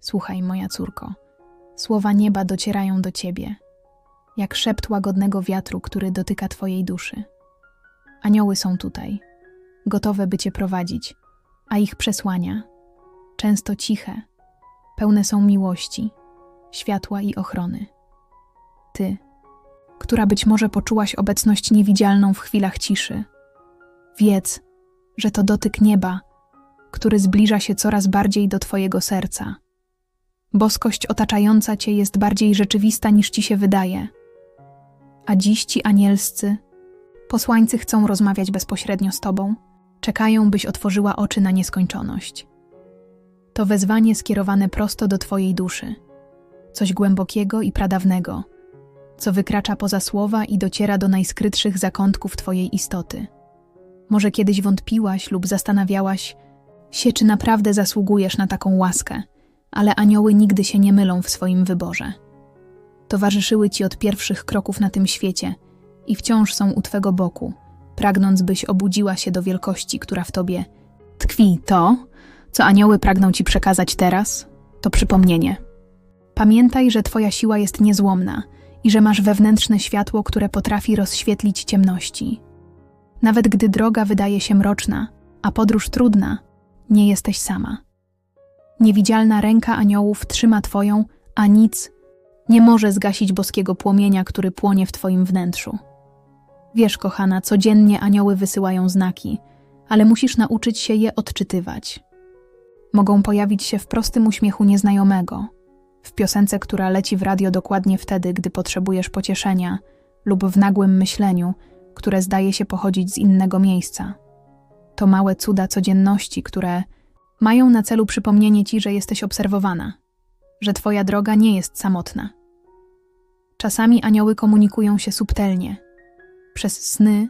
Słuchaj, moja córko, słowa nieba docierają do ciebie, jak szept łagodnego wiatru, który dotyka twojej duszy. Anioły są tutaj, gotowe by cię prowadzić, a ich przesłania, często ciche, pełne są miłości, światła i ochrony. Ty, która być może poczułaś obecność niewidzialną w chwilach ciszy, wiedz, że to dotyk nieba, który zbliża się coraz bardziej do Twojego serca. Boskość otaczająca Cię jest bardziej rzeczywista niż Ci się wydaje. A dziś ci anielscy, posłańcy chcą rozmawiać bezpośrednio z Tobą, czekają, byś otworzyła oczy na nieskończoność. To wezwanie skierowane prosto do Twojej duszy, coś głębokiego i pradawnego, co wykracza poza słowa i dociera do najskrytszych zakątków Twojej istoty. Może kiedyś wątpiłaś lub zastanawiałaś się, czy naprawdę zasługujesz na taką łaskę, ale anioły nigdy się nie mylą w swoim wyborze. Towarzyszyły ci od pierwszych kroków na tym świecie i wciąż są u twego boku, pragnąc byś obudziła się do wielkości, która w tobie tkwi. To, co anioły pragną ci przekazać teraz, to przypomnienie. Pamiętaj, że twoja siła jest niezłomna i że masz wewnętrzne światło, które potrafi rozświetlić ciemności. Nawet gdy droga wydaje się mroczna, a podróż trudna, nie jesteś sama. Niewidzialna ręka aniołów trzyma Twoją, a nic nie może zgasić boskiego płomienia, który płonie w Twoim wnętrzu. Wiesz, kochana, codziennie anioły wysyłają znaki, ale musisz nauczyć się je odczytywać. Mogą pojawić się w prostym uśmiechu nieznajomego, w piosence, która leci w radio dokładnie wtedy, gdy potrzebujesz pocieszenia, lub w nagłym myśleniu, które zdaje się pochodzić z innego miejsca. To małe cuda codzienności, które mają na celu przypomnienie ci, że jesteś obserwowana, że twoja droga nie jest samotna. Czasami anioły komunikują się subtelnie, przez sny,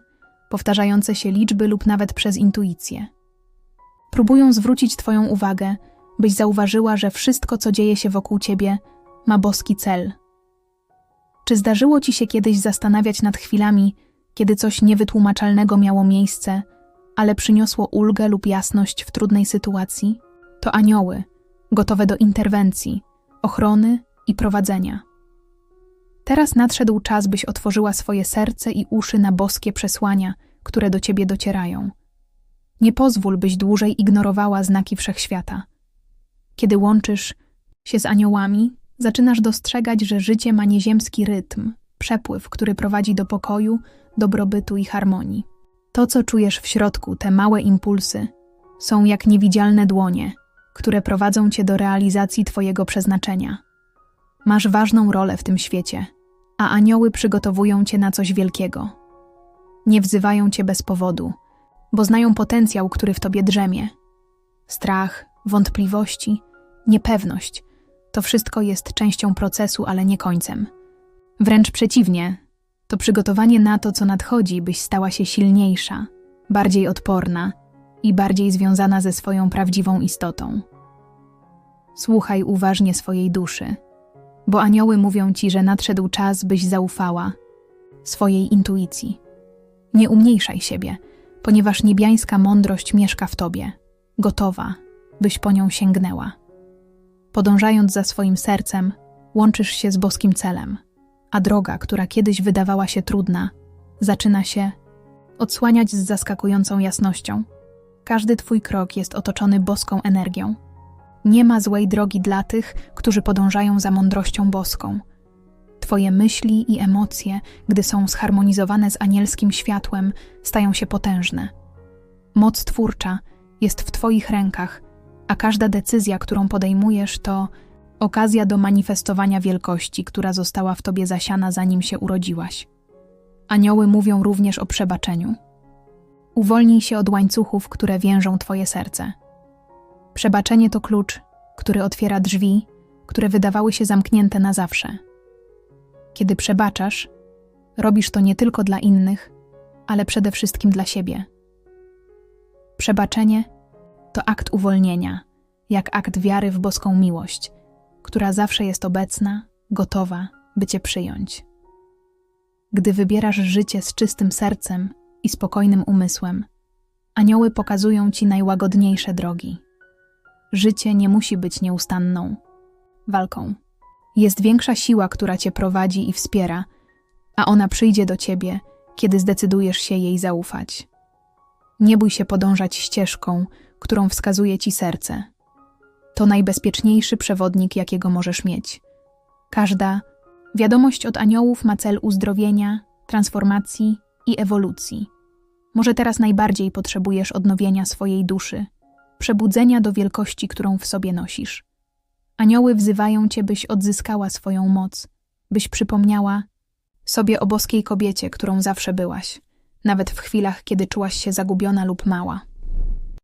powtarzające się liczby lub nawet przez intuicję. Próbują zwrócić twoją uwagę, byś zauważyła, że wszystko, co dzieje się wokół ciebie, ma boski cel. Czy zdarzyło ci się kiedyś zastanawiać nad chwilami, kiedy coś niewytłumaczalnego miało miejsce, ale przyniosło ulgę lub jasność w trudnej sytuacji, to anioły, gotowe do interwencji, ochrony i prowadzenia. Teraz nadszedł czas, byś otworzyła swoje serce i uszy na boskie przesłania, które do ciebie docierają. Nie pozwól, byś dłużej ignorowała znaki wszechświata. Kiedy łączysz się z aniołami, zaczynasz dostrzegać, że życie ma nieziemski rytm, przepływ, który prowadzi do pokoju, dobrobytu i harmonii. To, co czujesz w środku, te małe impulsy, są jak niewidzialne dłonie, które prowadzą cię do realizacji Twojego przeznaczenia. Masz ważną rolę w tym świecie, a anioły przygotowują cię na coś wielkiego. Nie wzywają cię bez powodu, bo znają potencjał, który w tobie drzemie. Strach, wątpliwości, niepewność to wszystko jest częścią procesu, ale nie końcem. Wręcz przeciwnie, to przygotowanie na to, co nadchodzi, byś stała się silniejsza, bardziej odporna i bardziej związana ze swoją prawdziwą istotą. Słuchaj uważnie swojej duszy, bo anioły mówią ci, że nadszedł czas, byś zaufała swojej intuicji. Nie umniejszaj siebie, ponieważ niebiańska mądrość mieszka w tobie, gotowa, byś po nią sięgnęła. Podążając za swoim sercem, łączysz się z boskim celem – a droga, która kiedyś wydawała się trudna, zaczyna się odsłaniać z zaskakującą jasnością. Każdy Twój krok jest otoczony boską energią. Nie ma złej drogi dla tych, którzy podążają za mądrością boską. Twoje myśli i emocje, gdy są zharmonizowane z anielskim światłem, stają się potężne. Moc twórcza jest w Twoich rękach, a każda decyzja, którą podejmujesz, to Okazja do manifestowania wielkości, która została w tobie zasiana zanim się urodziłaś. Anioły mówią również o przebaczeniu. Uwolnij się od łańcuchów, które więżą twoje serce. Przebaczenie to klucz, który otwiera drzwi, które wydawały się zamknięte na zawsze. Kiedy przebaczasz, robisz to nie tylko dla innych, ale przede wszystkim dla siebie. Przebaczenie to akt uwolnienia, jak akt wiary w boską miłość – która zawsze jest obecna, gotowa, by Cię przyjąć. Gdy wybierasz życie z czystym sercem i spokojnym umysłem, anioły pokazują Ci najłagodniejsze drogi. Życie nie musi być nieustanną, walką. Jest większa siła, która cię prowadzi i wspiera, a ona przyjdzie do ciebie, kiedy zdecydujesz się jej zaufać. Nie bój się podążać ścieżką, którą wskazuje ci serce. To najbezpieczniejszy przewodnik, jakiego możesz mieć. Każda wiadomość od aniołów ma cel uzdrowienia, transformacji i ewolucji. Może teraz najbardziej potrzebujesz odnowienia swojej duszy, przebudzenia do wielkości, którą w sobie nosisz. Anioły wzywają cię, byś odzyskała swoją moc, byś przypomniała sobie o boskiej kobiecie, którą zawsze byłaś, nawet w chwilach, kiedy czułaś się zagubiona lub mała.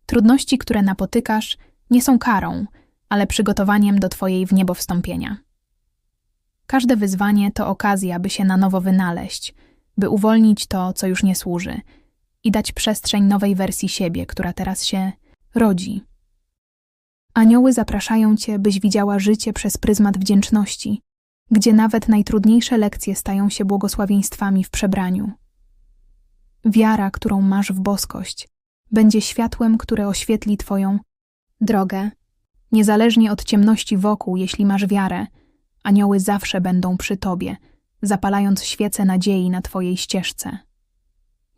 Trudności, które napotykasz, nie są karą, ale przygotowaniem do Twojej w niebo wstąpienia. Każde wyzwanie to okazja, by się na nowo wynaleźć, by uwolnić to, co już nie służy i dać przestrzeń nowej wersji siebie, która teraz się rodzi. Anioły zapraszają Cię, byś widziała życie przez pryzmat wdzięczności, gdzie nawet najtrudniejsze lekcje stają się błogosławieństwami w przebraniu. Wiara, którą masz w boskość, będzie światłem, które oświetli Twoją drogę. Niezależnie od ciemności wokół, jeśli masz wiarę, anioły zawsze będą przy Tobie, zapalając świece nadziei na Twojej ścieżce.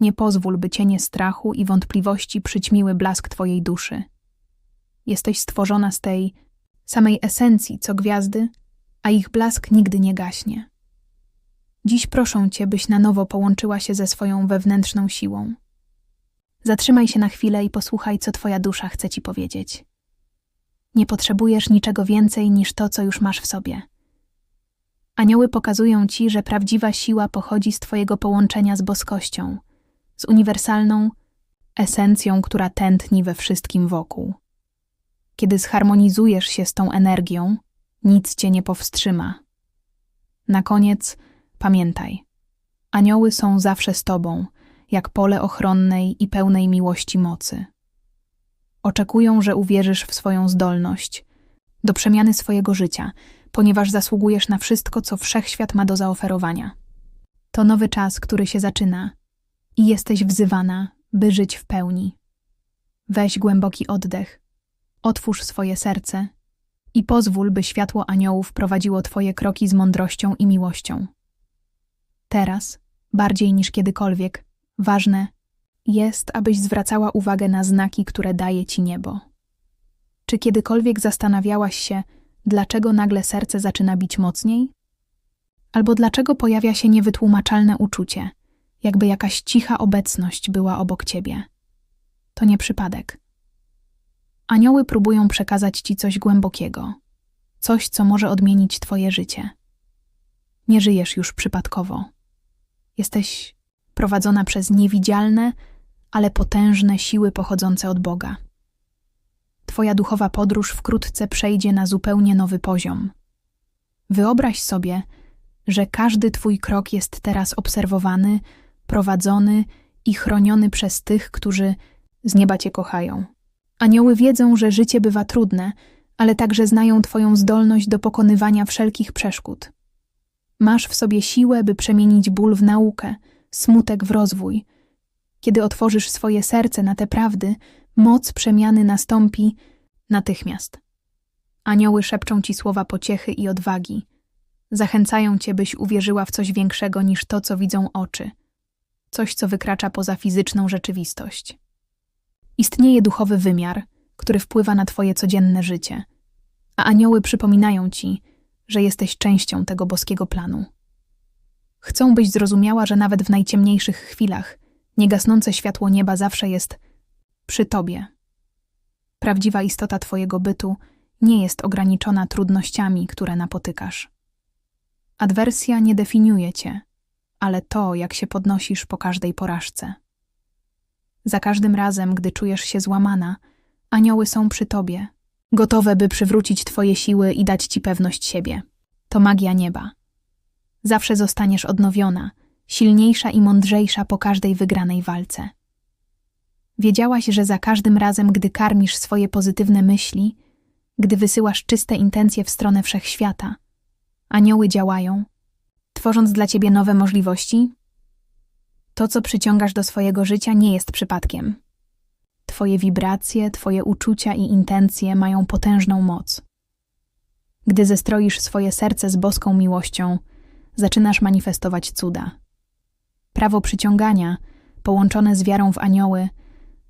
Nie pozwól, by cienie strachu i wątpliwości przyćmiły blask Twojej duszy. Jesteś stworzona z tej samej esencji, co gwiazdy, a ich blask nigdy nie gaśnie. Dziś proszę Cię, byś na nowo połączyła się ze swoją wewnętrzną siłą. Zatrzymaj się na chwilę i posłuchaj, co Twoja dusza chce Ci powiedzieć. Nie potrzebujesz niczego więcej niż to, co już masz w sobie. Anioły pokazują Ci, że prawdziwa siła pochodzi z Twojego połączenia z boskością, z uniwersalną esencją, która tętni we wszystkim wokół. Kiedy zharmonizujesz się z tą energią, nic Cię nie powstrzyma. Na koniec pamiętaj, anioły są zawsze z Tobą, jak pole ochronnej i pełnej miłości mocy. Oczekują, że uwierzysz w swoją zdolność do przemiany swojego życia, ponieważ zasługujesz na wszystko, co wszechświat ma do zaoferowania. To nowy czas, który się zaczyna i jesteś wzywana, by żyć w pełni. Weź głęboki oddech, otwórz swoje serce i pozwól, by światło aniołów prowadziło Twoje kroki z mądrością i miłością. Teraz, bardziej niż kiedykolwiek, ważne jest, abyś zwracała uwagę na znaki, które daje Ci niebo. Czy kiedykolwiek zastanawiałaś się, dlaczego nagle serce zaczyna bić mocniej? Albo dlaczego pojawia się niewytłumaczalne uczucie, jakby jakaś cicha obecność była obok Ciebie? To nie przypadek. Anioły próbują przekazać Ci coś głębokiego, coś, co może odmienić Twoje życie. Nie żyjesz już przypadkowo. Jesteś prowadzona przez niewidzialne, ale potężne siły pochodzące od Boga. Twoja duchowa podróż wkrótce przejdzie na zupełnie nowy poziom. Wyobraź sobie, że każdy Twój krok jest teraz obserwowany, prowadzony i chroniony przez tych, którzy z nieba Cię kochają. Anioły wiedzą, że życie bywa trudne, ale także znają Twoją zdolność do pokonywania wszelkich przeszkód. Masz w sobie siłę, by przemienić ból w naukę, smutek w rozwój. Kiedy otworzysz swoje serce na te prawdy, moc przemiany nastąpi natychmiast. Anioły szepczą ci słowa pociechy i odwagi. Zachęcają cię, byś uwierzyła w coś większego niż to, co widzą oczy, coś, co wykracza poza fizyczną rzeczywistość. Istnieje duchowy wymiar, który wpływa na Twoje codzienne życie, a anioły przypominają Ci, że jesteś częścią tego boskiego planu. Chcą, byś zrozumiała, że nawet w najciemniejszych chwilach niegasnące światło nieba zawsze jest przy Tobie. Prawdziwa istota Twojego bytu nie jest ograniczona trudnościami, które napotykasz. Adwersja nie definiuje Cię, ale to, jak się podnosisz po każdej porażce. Za każdym razem, gdy czujesz się złamana, anioły są przy tobie, gotowe, by przywrócić twoje siły i dać ci pewność siebie. To magia nieba. Zawsze zostaniesz odnowiona, silniejsza i mądrzejsza po każdej wygranej walce. Wiedziałaś, że za każdym razem, gdy karmisz swoje pozytywne myśli, gdy wysyłasz czyste intencje w stronę wszechświata, anioły działają, tworząc dla ciebie nowe możliwości, to, co przyciągasz do swojego życia, nie jest przypadkiem. Twoje wibracje, Twoje uczucia i intencje mają potężną moc. Gdy zestroisz swoje serce z boską miłością, zaczynasz manifestować cuda. Prawo przyciągania, połączone z wiarą w anioły,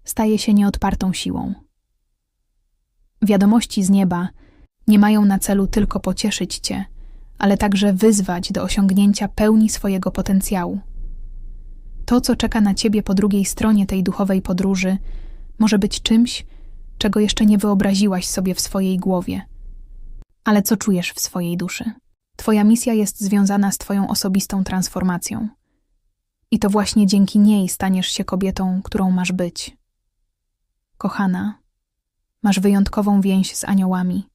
staje się nieodpartą siłą. Wiadomości z nieba nie mają na celu tylko pocieszyć cię, ale także wyzwać do osiągnięcia pełni swojego potencjału. To, co czeka na ciebie po drugiej stronie tej duchowej podróży, może być czymś, czego jeszcze nie wyobraziłaś sobie w swojej głowie. Ale co czujesz w swojej duszy? Twoja misja jest związana z Twoją osobistą transformacją. I to właśnie dzięki niej staniesz się kobietą, którą masz być. Kochana, masz wyjątkową więź z aniołami.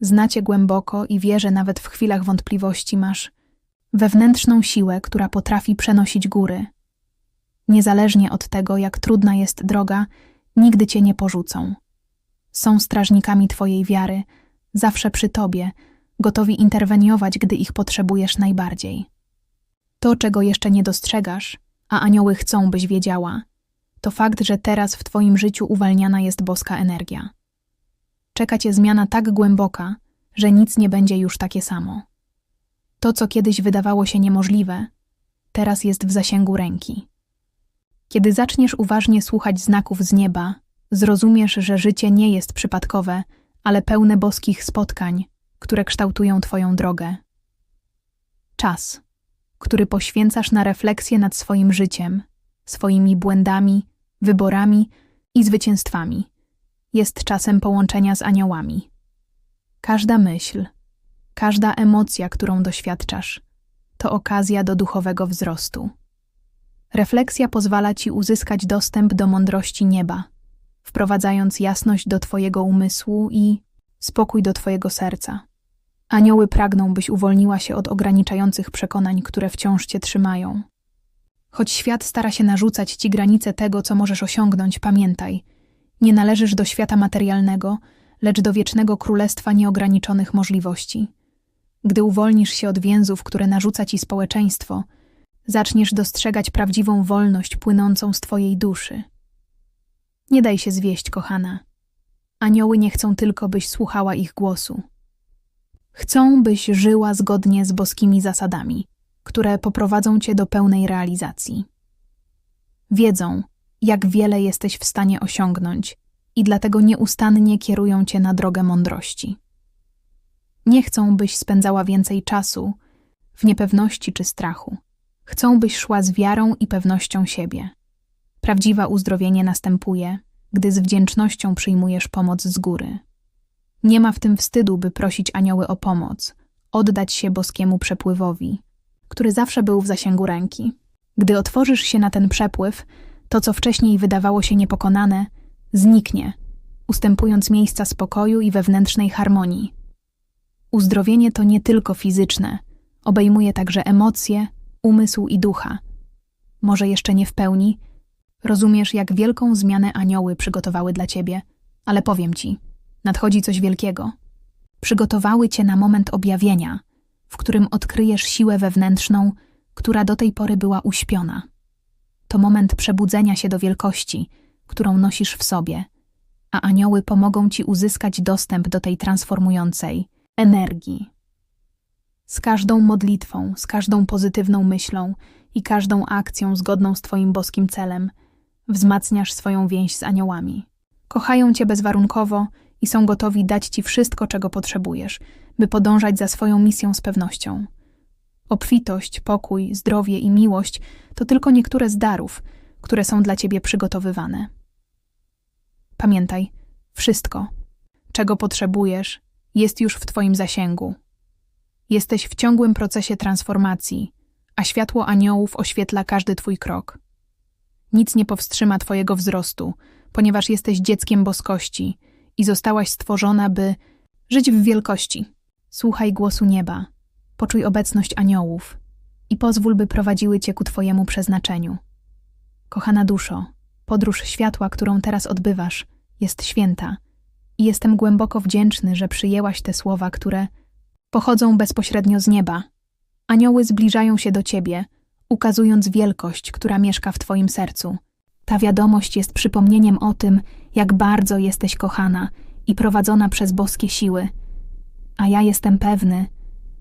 Znacie głęboko i wierzę nawet w chwilach wątpliwości masz wewnętrzną siłę, która potrafi przenosić góry. Niezależnie od tego, jak trudna jest droga, nigdy cię nie porzucą. Są strażnikami twojej wiary, zawsze przy tobie, gotowi interweniować, gdy ich potrzebujesz najbardziej. To, czego jeszcze nie dostrzegasz, a anioły chcą, byś wiedziała, to fakt, że teraz w twoim życiu uwalniana jest boska energia. Czeka cię zmiana tak głęboka, że nic nie będzie już takie samo. To, co kiedyś wydawało się niemożliwe, teraz jest w zasięgu ręki. Kiedy zaczniesz uważnie słuchać znaków z nieba, zrozumiesz, że życie nie jest przypadkowe, ale pełne boskich spotkań, które kształtują Twoją drogę. Czas, który poświęcasz na refleksję nad swoim życiem, swoimi błędami, wyborami i zwycięstwami, jest czasem połączenia z aniołami. Każda myśl, każda emocja, którą doświadczasz, to okazja do duchowego wzrostu. Refleksja pozwala ci uzyskać dostęp do mądrości nieba, wprowadzając jasność do Twojego umysłu i spokój do Twojego serca. Anioły pragną, byś uwolniła się od ograniczających przekonań, które wciąż cię trzymają. Choć świat stara się narzucać ci granice tego, co możesz osiągnąć, pamiętaj, nie należysz do świata materialnego, lecz do wiecznego królestwa nieograniczonych możliwości. Gdy uwolnisz się od więzów, które narzuca ci społeczeństwo, zaczniesz dostrzegać prawdziwą wolność płynącą z twojej duszy. Nie daj się zwieść, kochana. Anioły nie chcą tylko, byś słuchała ich głosu. Chcą, byś żyła zgodnie z boskimi zasadami, które poprowadzą cię do pełnej realizacji. Wiedzą, jak wiele jesteś w stanie osiągnąć i dlatego nieustannie kierują cię na drogę mądrości. Nie chcą, byś spędzała więcej czasu w niepewności czy strachu. Chcą, byś szła z wiarą i pewnością siebie. Prawdziwe uzdrowienie następuje, gdy z wdzięcznością przyjmujesz pomoc z góry. Nie ma w tym wstydu, by prosić anioły o pomoc, oddać się boskiemu przepływowi, który zawsze był w zasięgu ręki. Gdy otworzysz się na ten przepływ, to, co wcześniej wydawało się niepokonane, zniknie, ustępując miejsca spokoju i wewnętrznej harmonii. Uzdrowienie to nie tylko fizyczne, obejmuje także emocje, umysł i ducha. Może jeszcze nie w pełni, rozumiesz, jak wielką zmianę anioły przygotowały dla ciebie, ale powiem ci – nadchodzi coś wielkiego. Przygotowały cię na moment objawienia, w którym odkryjesz siłę wewnętrzną, która do tej pory była uśpiona. To moment przebudzenia się do wielkości, którą nosisz w sobie, a anioły pomogą ci uzyskać dostęp do tej transformującej energii. Z każdą modlitwą, z każdą pozytywną myślą i każdą akcją zgodną z Twoim boskim celem wzmacniasz swoją więź z aniołami. Kochają Cię bezwarunkowo i są gotowi dać ci wszystko, czego potrzebujesz, by podążać za swoją misją z pewnością. Obfitość, pokój, zdrowie i miłość to tylko niektóre z darów, które są dla ciebie przygotowywane. Pamiętaj, wszystko, czego potrzebujesz, jest już w twoim zasięgu. Jesteś w ciągłym procesie transformacji, a światło aniołów oświetla każdy twój krok. Nic nie powstrzyma twojego wzrostu, ponieważ jesteś dzieckiem boskości – i zostałaś stworzona, by żyć w wielkości. Słuchaj głosu nieba, poczuj obecność aniołów i pozwól, by prowadziły cię ku Twojemu przeznaczeniu. Kochana duszo, podróż światła, którą teraz odbywasz, jest święta i jestem głęboko wdzięczny, że przyjęłaś te słowa, które pochodzą bezpośrednio z nieba. Anioły zbliżają się do Ciebie, ukazując wielkość, która mieszka w Twoim sercu. Ta wiadomość jest przypomnieniem o tym, jak bardzo jesteś kochana i prowadzona przez boskie siły. a ja jestem pewny,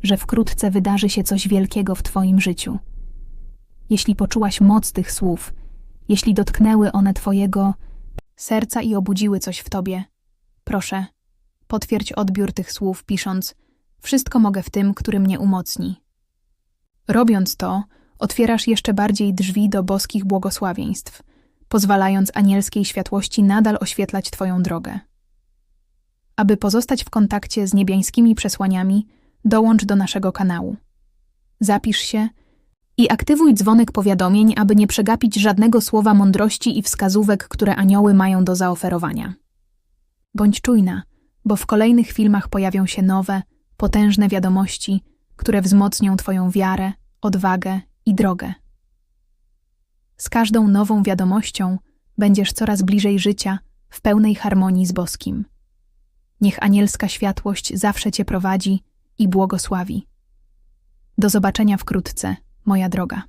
że wkrótce wydarzy się coś wielkiego w Twoim życiu. Jeśli poczułaś moc tych słów, jeśli dotknęły one Twojego serca i obudziły coś w Tobie, proszę, potwierdź odbiór tych słów, pisząc: Wszystko mogę w tym, który mnie umocni. Robiąc to, otwierasz jeszcze bardziej drzwi do boskich błogosławieństw, pozwalając anielskiej światłości nadal oświetlać Twoją drogę. Aby pozostać w kontakcie z niebiańskimi przesłaniami, dołącz do naszego kanału. Zapisz się i aktywuj dzwonek powiadomień, aby nie przegapić żadnego słowa mądrości i wskazówek, które anioły mają do zaoferowania. Bądź czujna, bo w kolejnych filmach pojawią się nowe, potężne wiadomości, które wzmocnią Twoją wiarę, odwagę i drogę. Z każdą nową wiadomością będziesz coraz bliżej życia w pełnej harmonii z boskim. Niech anielska światłość zawsze Cię prowadzi i błogosławi. Do zobaczenia wkrótce, moja droga.